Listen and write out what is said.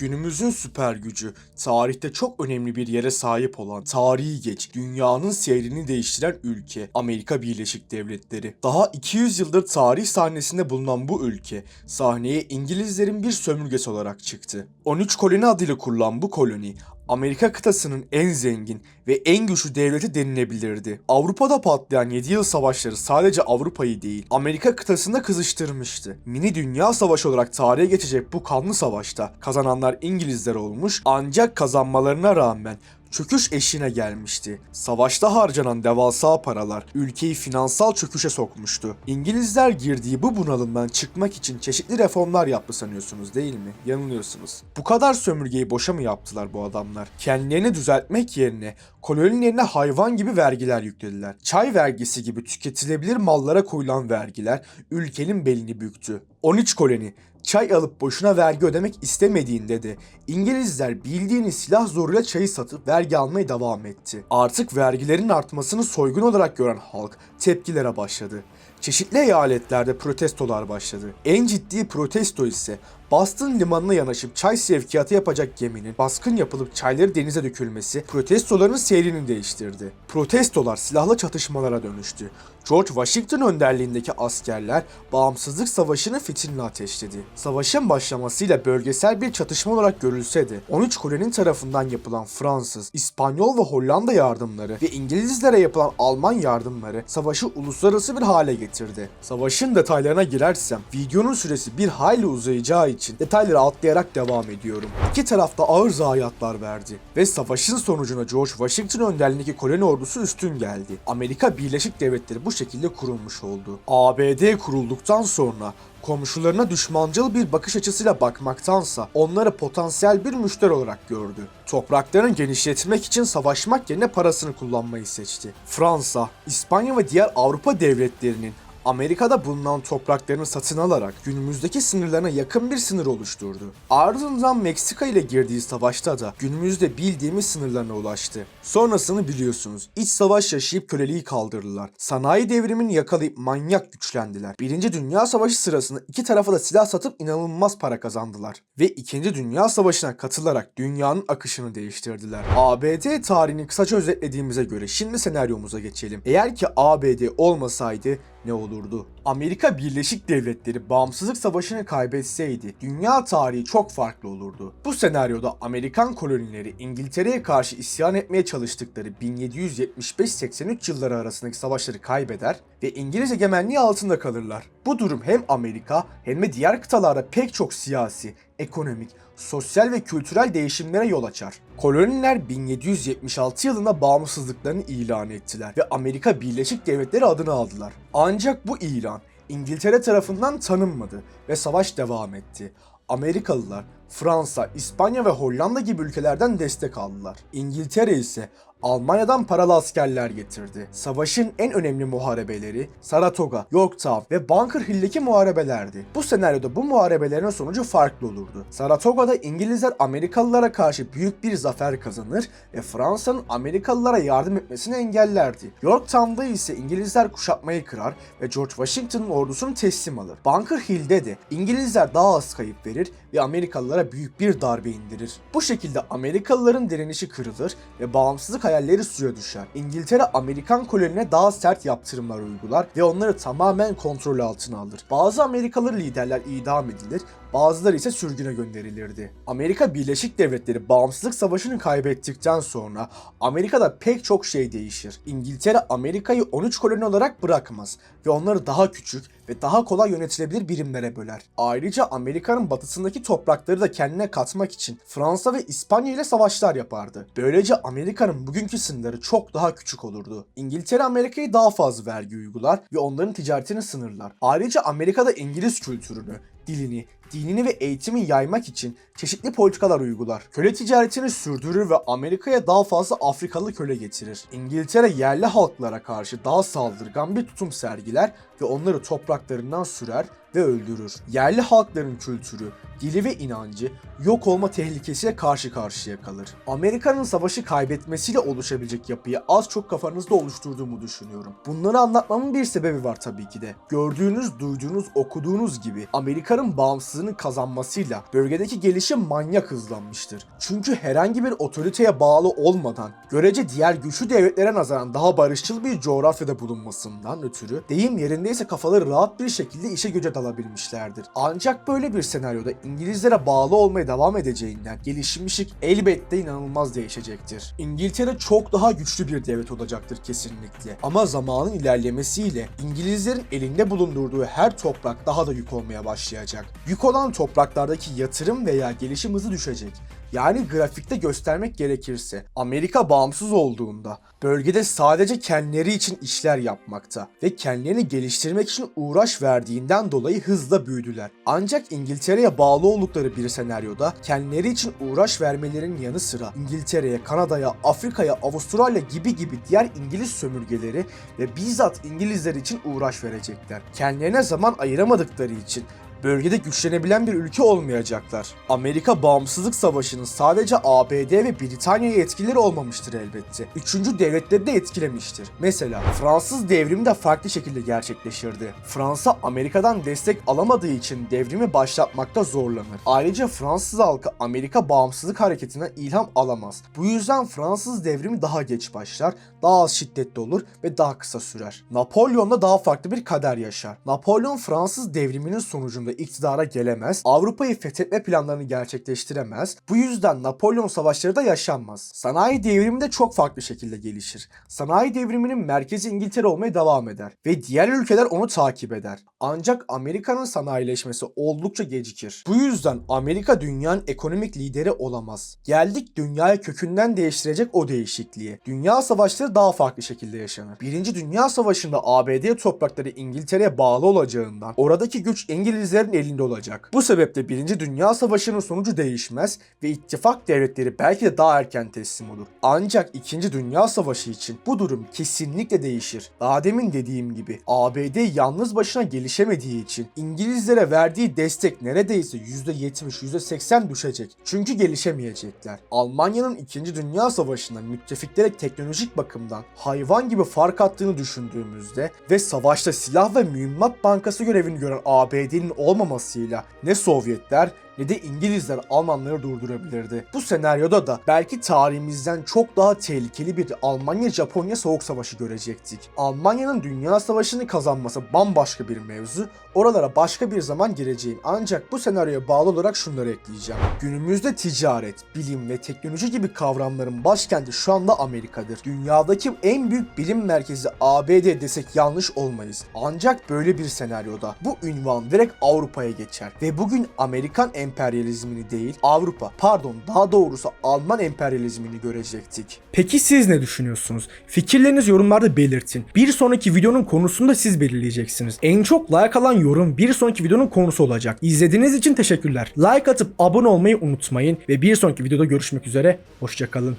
Günümüzün süper gücü, tarihte çok önemli bir yere sahip olan, tarihi geç, dünyanın seyrini değiştiren ülke Amerika Birleşik Devletleri. Daha 200 yıldır tarih sahnesinde bulunan bu ülke, sahneye İngilizlerin bir sömürgesi olarak çıktı. 13 koloni adıyla kurulan bu koloni, Amerika kıtasının en zengin ve en güçlü devleti denilebilirdi. Avrupa'da patlayan 7 yıl savaşları sadece Avrupa'yı değil, Amerika kıtasında kızıştırmıştı. Mini dünya savaşı olarak tarihe geçecek bu kanlı savaşta kazananlar İngilizler olmuş ancak kazanmalarına rağmen çöküş eşiğine gelmişti. Savaşta harcanan devasa paralar ülkeyi finansal çöküşe sokmuştu. İngilizler girdiği bu bunalımdan çıkmak için çeşitli reformlar yaptı sanıyorsunuz değil mi? Yanılıyorsunuz. Bu kadar sömürgeyi boşa mı yaptılar bu adamlar? Kendilerini düzeltmek yerine kolonilerine hayvan gibi vergiler yüklediler. Çay vergisi gibi tüketilebilir mallara koyulan vergiler ülkenin belini büktü. 13 koloni çay alıp boşuna vergi ödemek istemediğinde de İngilizler bildiğini silah zoruyla çayı satıp vergi almaya devam etti. Artık vergilerin artmasını soygun olarak gören halk tepkilere başladı. Çeşitli eyaletlerde protestolar başladı. En ciddi protesto ise Boston limanına yanaşıp çay sevkiyatı yapacak geminin baskın yapılıp çayları denize dökülmesi protestoların seyrini değiştirdi. Protestolar silahlı çatışmalara dönüştü. George Washington önderliğindeki askerler bağımsızlık savaşını fitilini ateşledi. Savaşın başlamasıyla bölgesel bir çatışma olarak görülse de 13 koloninin tarafından yapılan Fransız, İspanyol ve Hollanda yardımları ve İngilizlere yapılan Alman yardımları savaşı uluslararası bir hale getirdi. Savaşın detaylarına girersem videonun süresi bir hayli uzayacağı için detayları atlayarak devam ediyorum. İki tarafta ağır zayiatlar verdi ve savaşın sonucunda George Washington önderliğindeki koloni ordusu üstün geldi. Amerika Birleşik Devletleri bu şekilde kurulmuş oldu. ABD kurulduktan sonra komşularına düşmancıl bir bakış açısıyla bakmaktansa onları potansiyel bir müşteri olarak gördü. Topraklarını genişletmek için savaşmak yerine parasını kullanmayı seçti. Fransa, İspanya ve diğer Avrupa devletlerinin Amerika'da bulunan topraklarını satın alarak günümüzdeki sınırlarına yakın bir sınır oluşturdu. Ardından Meksika ile girdiği savaşta da günümüzde bildiğimiz sınırlarına ulaştı. Sonrasını biliyorsunuz. İç savaş yaşayıp köleliği kaldırdılar. Sanayi devrimini yakalayıp manyak güçlendiler. Birinci Dünya Savaşı sırasında iki tarafa da silah satıp inanılmaz para kazandılar. Ve İkinci Dünya Savaşı'na katılarak dünyanın akışını değiştirdiler. ABD tarihini kısaca özetlediğimize göre şimdi senaryomuza geçelim. Eğer ki ABD olmasaydı ne olurdu? Amerika Birleşik Devletleri bağımsızlık savaşını kaybetseydi dünya tarihi çok farklı olurdu. Bu senaryoda Amerikan kolonileri İngiltere'ye karşı isyan etmeye çalıştıkları 1775-83 yılları arasındaki savaşları kaybeder ve İngiliz egemenliği altında kalırlar. Bu durum hem Amerika hem de diğer kıtalarda pek çok siyasi, ekonomik, sosyal ve kültürel değişimlere yol açar. Koloniler 1776 yılında bağımsızlıklarını ilan ettiler ve Amerika Birleşik Devletleri adını aldılar. Ancak bu ilan İngiltere tarafından tanınmadı ve savaş devam etti. Amerikalılar Fransa, İspanya ve Hollanda gibi ülkelerden destek aldılar. İngiltere ise Almanya'dan paralı askerler getirdi. Savaşın en önemli muharebeleri Saratoga, Yorktown ve Bunker Hill'deki muharebelerdi. Bu senaryoda bu muharebelerin sonucu farklı olurdu. Saratoga'da İngilizler Amerikalılara karşı büyük bir zafer kazanır ve Fransa'nın Amerikalılara yardım etmesini engellerdi. Yorktown'da ise İngilizler kuşatmayı kırar ve George Washington'ın ordusunu teslim alır. Bunker Hill'de de İngilizler daha az kayıp verir ve Amerikalılara büyük bir darbe indirir. Bu şekilde Amerikalıların direnişi kırılır ve bağımsızlık hayalleri suya düşer. İngiltere Amerikan kolonilerine daha sert yaptırımlar uygular ve onları tamamen kontrol altına alır. Bazı Amerikalı liderler idam edilir, bazıları ise sürgüne gönderilirdi. Amerika Birleşik Devletleri bağımsızlık savaşını kaybettikten sonra Amerika'da pek çok şey değişir. İngiltere Amerika'yı 13 koloni olarak bırakmaz ve onları daha küçük ve daha kolay yönetilebilir birimlere böler. Ayrıca Amerika'nın batısındaki toprakları da kendine katmak için Fransa ve İspanya ile savaşlar yapardı. Böylece Amerika'nın bugünkü sınırları çok daha küçük olurdu. İngiltere Amerika'ya daha fazla vergi uygular ve onların ticaretini sınırlar. Ayrıca Amerika'da İngiliz kültürünü, dilini, dinini ve eğitimi yaymak için çeşitli politikalar uygular. Köle ticaretini sürdürür ve Amerika'ya daha fazla Afrikalı köle getirir. İngiltere yerli halklara karşı daha saldırgan bir tutum sergiler ve onları topraklarından sürer ve öldürür. Yerli halkların kültürü, dili ve inancı yok olma tehlikesiyle karşı karşıya kalır. Amerika'nın savaşı kaybetmesiyle oluşabilecek yapıyı az çok kafanızda oluşturduğumu düşünüyorum. Bunları anlatmamın bir sebebi var tabii ki de. Gördüğünüz, duyduğunuz, okuduğunuz gibi Amerika'nın bağımsızlığını kazanmasıyla bölgedeki gelişim manyak hızlanmıştır. Çünkü herhangi bir otoriteye bağlı olmadan, görece diğer güçlü devletlere nazaran daha barışçıl bir coğrafyada bulunmasından ötürü deyim yerindeyse kafaları rahat bir şekilde işe güce dalabilmişlerdir. Ancak böyle bir senaryoda İngilizlere bağlı olmaya devam edeceğinden gelişmişlik elbette inanılmaz değişecektir. İngiltere çok daha güçlü bir devlet olacaktır kesinlikle. Ama zamanın ilerlemesiyle İngilizlerin elinde bulundurduğu her toprak daha da yük olmaya başlayacak. Yük olan topraklardaki yatırım veya gelişim hızı düşecek. Yani grafikte göstermek gerekirse Amerika bağımsız olduğunda bölgede sadece kendileri için işler yapmakta ve kendilerini geliştirmek için uğraş verdiğinden dolayı hızla büyüdüler. Ancak İngiltere'ye bağlı oldukları bir senaryoda kendileri için uğraş vermelerinin yanı sıra İngiltere'ye, Kanada'ya, Afrika'ya, Avustralya gibi gibi diğer İngiliz sömürgeleri ve bizzat İngilizler için uğraş verecekler. Kendilerine zaman ayıramadıkları için bölgede güçlenebilen bir ülke olmayacaklar. Amerika bağımsızlık savaşının sadece ABD ve Britanya'ya etkileri olmamıştır elbette. Üçüncü devletleri de etkilemiştir. Mesela Fransız devrimi de farklı şekilde gerçekleşirdi. Fransa Amerika'dan destek alamadığı için devrimi başlatmakta zorlanır. Ayrıca Fransız halkı Amerika bağımsızlık hareketinden ilham alamaz. Bu yüzden Fransız devrimi daha geç başlar, daha az şiddetli olur ve daha kısa sürer. Napolyon da daha farklı bir kader yaşar. Napolyon Fransız devriminin sonucunda iktidara gelemez, Avrupa'yı fethetme planlarını gerçekleştiremez. Bu yüzden Napolyon savaşları da yaşanmaz. Sanayi devrimi de çok farklı şekilde gelişir. Sanayi devriminin merkezi İngiltere olmaya devam eder ve diğer ülkeler onu takip eder. Ancak Amerika'nın sanayileşmesi oldukça gecikir. Bu yüzden Amerika dünyanın ekonomik lideri olamaz. Geldik dünyayı kökünden değiştirecek o değişikliğe. Dünya savaşları daha farklı şekilde yaşanır. Birinci Dünya Savaşı'nda ABD toprakları İngiltere'ye bağlı olacağından oradaki güç İngilizlerin elinde olacak. Bu sebeple Birinci Dünya Savaşı'nın sonucu değişmez ve ittifak devletleri belki de daha erken teslim olur. Ancak İkinci Dünya Savaşı için bu durum kesinlikle değişir. Daha demin dediğim gibi ABD yalnız başına gelişemediği için İngilizlere verdiği destek neredeyse %70, %80 düşecek. Çünkü gelişemeyecekler. Almanya'nın 2. Dünya Savaşı'nda müttefiklere teknolojik bakımdan hayvan gibi fark attığını düşündüğümüzde ve savaşta silah ve mühimmat bankası görevini gören ABD'nin olmamasıyla ne Sovyetler ne de İngilizler Almanları durdurabilirdi. Bu senaryoda da belki tarihimizden çok daha tehlikeli bir Almanya-Japonya soğuk savaşı görecektik. Almanya'nın dünya savaşını kazanması bambaşka bir mevzu. Oralara başka bir zaman gireceğim. Ancak bu senaryoya bağlı olarak şunları ekleyeceğim. Günümüzde ticaret, bilim ve teknoloji gibi kavramların başkenti şu anda Amerika'dır. Dünyadaki en büyük bilim merkezi ABD desek yanlış olmayız. Ancak böyle bir senaryoda bu ünvan direkt Avrupa'ya geçer. Ve bugün Amerikan emperyalizmini değil Avrupa pardon daha doğrusu Alman emperyalizmini görecektik. Peki siz ne düşünüyorsunuz? Fikirlerinizi yorumlarda belirtin. Bir sonraki videonun konusunu da siz belirleyeceksiniz. En çok like alan yorum bir sonraki videonun konusu olacak. İzlediğiniz için teşekkürler. Like atıp abone olmayı unutmayın ve bir sonraki videoda görüşmek üzere. Hoşçakalın.